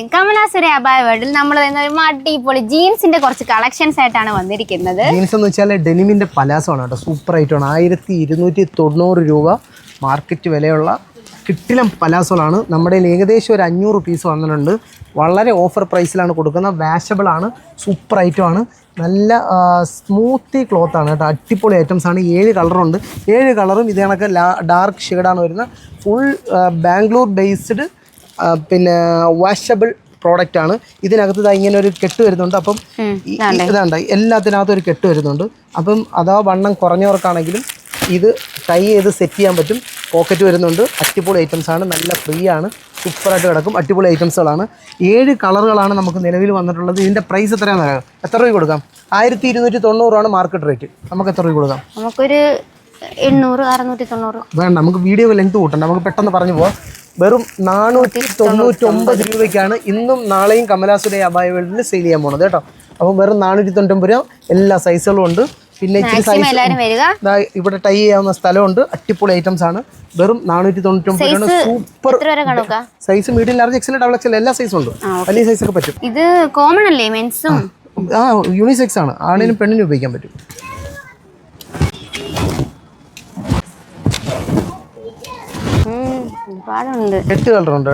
കമലാസുര അബായ വേൾഡിൽ നമ്മൾ അടിപൊളി ജീൻസിന്റെ കുറച്ച് കളക്ഷൻസ് ആയിട്ടാണ് വന്നിരിക്കുന്നത്. ജീൻസ് എന്ന് വെച്ചാൽ ഡെനിമിന്റെ പലാസമാണ് കേട്ടോ. സൂപ്പർ ആയിട്ടാണ് ആയിരത്തി ഇരുന്നൂറ്റി തൊണ്ണൂറ് രൂപ മാർക്കറ്റ് വിലയുള്ള കിട്ടിലം പലാസോളാണ് നമ്മുടെ ഏകദേശം ഒരു അഞ്ഞൂറ് പീസ് വന്നിട്ടുണ്ട്. വളരെ ഓഫർ പ്രൈസിലാണ് കൊടുക്കുന്നത്. വാഷബിൾ ആണ്. സൂപ്പർ ഐറ്റമാണ് നല്ല സ്മൂത്തി ക്ലോത്ത് ആണ് കേട്ടോ. അടിപൊളി ഐറ്റംസ് ആണ്. ഏഴ് കളറുണ്ട് ഏഴ് കളറും ഇത് കണക്ക് ഡാർക്ക് ഷെയ്ഡാണ് വരുന്നത്. ഫുൾ ബാംഗ്ലൂർ ബേസ്ഡ് പിന്നെ വാഷബിൾ പ്രോഡക്റ്റ് ആണ്. ഇതിനകത്ത് ഇങ്ങനെ ഒരു കെട്ട് വരുന്നുണ്ട്. അപ്പം ഇതാണ്ട്. എല്ലാത്തിനകത്തും ഒരു കെട്ട് വരുന്നുണ്ട്. അപ്പം അഥവാ വണ്ണം കുറഞ്ഞവർക്കാണെങ്കിലും ഇത് ടൈ ചെയ്ത് സെറ്റ് ചെയ്യാൻ പറ്റും. പോക്കറ്റ് വരുന്നുണ്ട്. അടിപൊളി ഐറ്റംസ് ആണ്. നല്ല ഫ്രീ ആണ്. സൂപ്പറായിട്ട് കിടക്കും. അടിപൊളി ഐറ്റംസുകളാണ് ഏഴ് കളറുകളാണ് നമുക്ക് നിലവിൽ വന്നിട്ടുള്ളത്. ഇതിന്റെ പ്രൈസ് എത്രയാണ് എത്ര രൂപ കൊടുക്കാം? ആയിരത്തി ഇരുന്നൂറ്റി തൊണ്ണൂറാണ് മാർക്കറ്റ് റേറ്റ് നമുക്ക് എത്ര രൂപ കൊടുക്കാം? നമുക്കൊരു എണ്ണൂറ് അറുന്നൂറ്റി തൊണ്ണൂറ് വേണ്ട നമുക്ക് വീഡിയോ ലെങ്ത് കൂട്ടണ്ട. നമുക്ക് പെട്ടെന്ന് പറഞ്ഞു പോവാം. വെറും നാനൂറ്റി തൊണ്ണൂറ്റൊമ്പത് രൂപയ്ക്കാണ് ഇന്നും നാളെയും കമലാസുര അബായ വേൾഡിൽ സെയിൽ ചെയ്യാൻ പോണത് കേട്ടോ. അപ്പം വെറും നാനൂറ്റി തൊണ്ണൂറ്റൊമ്പത് രൂപ എല്ലാ സൈസുകളും ഉണ്ട്. പിന്നെ ഇച്ചിരി സൈസ് ഇവിടെ ടൈ ചെയ്യാവുന്ന സ്ഥലമുണ്ട്. അടിപൊളി ഐറ്റംസ് ആണ്. വെറും നാനൂറ്റി തൊണ്ണൂറ്റൊമ്പത് രൂപയാണ്. Super size medium large XL double XL എല്ലാ സൈസും ഉണ്ട്. വലിയ സൈസ് ഒക്കെ പറ്റും. ഇത് കോമൺ അല്ലേ മെൻസും ആ യൂണിസെക്സ് ആണ്. ആണിനും പെണ്ണിനും ഉപയോഗിക്കാൻ പറ്റും. ഒരുപാടുണ്ട്. എട്ട് കളറുണ്ട്